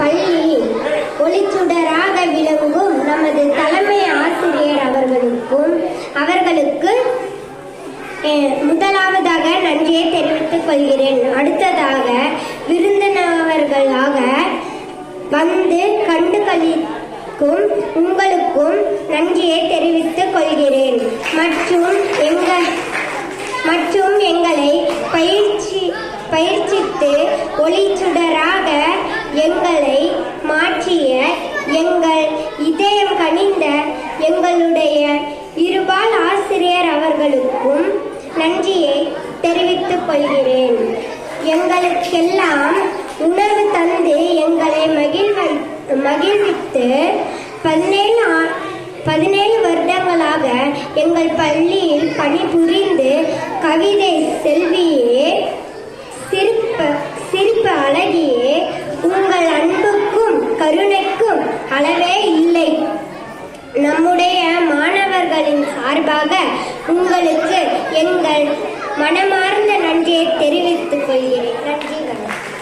பள்ளி ஒளிச்சுடராக விளங்கும் நமது தலைமை ஆசிரியர் அவர்களுக்கும் அவர்களுக்கு முதலாவதாக நன்றியை தெரிவித்துக் கொள்கிறேன். அடுத்ததாக விருந்தினவர்களாக வந்து கண்டு கழிக்கும் உங்களுக்கும் நன்றியை தெரிவித்துக் கொள்கிறேன். மற்றும் எங்கள் மற்றும் எங்களை பயிற்சி பயிற்சித்து ஒளிச்சுடராக எங்களை அவர்களுக்கும் நன்றியை தெரிவித்துக் கொள்கிறேன். எங்களுக்கெல்லாம் உணவு தந்து எங்களை மகிழ்வை மகிழ்வித்து பதினேழு பதினேழு வருடங்களாக எங்கள் பள்ளியில் பணிபுரிந்து கவிதை செல்வியே சிரிப்பு சிரிப்பு அழகியே உங்கள் அன்புக்கும் கருணைக்கும் அளவே இல்லை. நம்முடைய மாணவர்களின் சார்பாக உங்களுக்கு எங்கள் மனமா